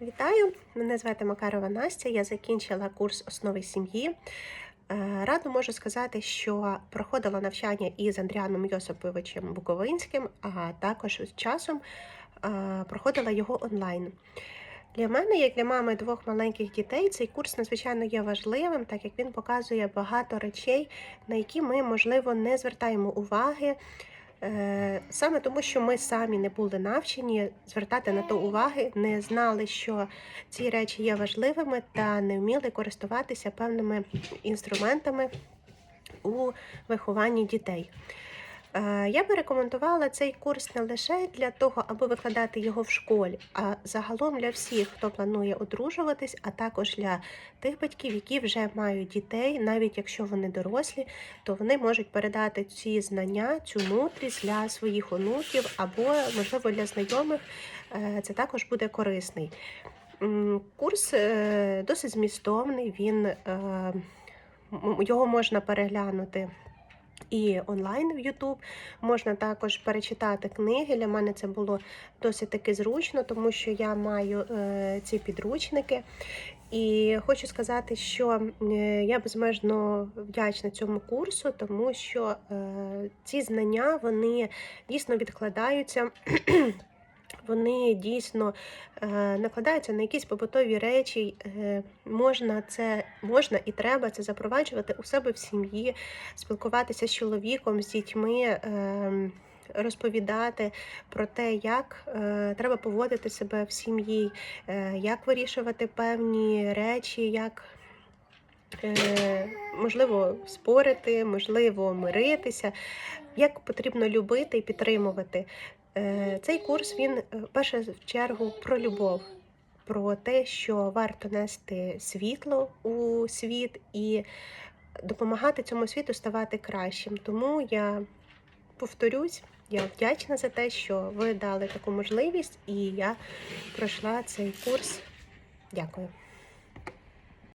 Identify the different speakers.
Speaker 1: Вітаю! Мене звати Макарова Настя. Я закінчила курс основи сім'ї. Е, Радо можу сказати, що проходила навчання із Андріаном Йосиповичем Буковинським, а також з часом е, проходила його онлайн. Для мене, як для мами двох маленьких дітей, цей курс надзвичайно є важливим, так як він показує багато речей, на які ми, можливо, не звертаємо уваги. Е, Саме тому, що ми самі не були навчені звертати на то уваги, не знали, що ці речі є важливими, та не вміли користуватися певними інструментами у вихованні дітей. Е, Я би рекомендувала цей курс не лише для того, аби викладати його в школі, а загалом для всіх, хто планує одружуватись, а також для тих батьків, які вже мають дітей, навіть якщо вони дорослі, то вони можуть передати ці знання, цю мудрість для своїх онуків або, можливо, для знайомих. Е, Це також буде корисний. Курс е, досить змістовний, він його можна переглянути і онлайн в YouTube. Можна також перечитати книги. Для мене це було досить таки зручно, тому що я маю е, ці підручники. І хочу сказати, що е, я безмежно вдячна цьому курсу, тому що е, ці знання вони дійсно відкладаються. Вони дійсно е, накладаються на якісь побутові речі. Е, можна це можна і треба це запроваджувати у себе в сім'ї, спілкуватися з чоловіком, з дітьми. Е, Розповідати про те, як е, треба поводити себе в сім'ї, е, як вирішувати певні речі, як е, можливо спорити, можливо миритися, як потрібно любити і підтримувати. Е, Цей курс він е, в чергу про любов, про те, що варто нести світло у світ і допомагати цьому світу ставати кращим. Тому я повторюсь, я вдячна за те, що ви дали таку можливість, і я пройшла цей курс. Дякую.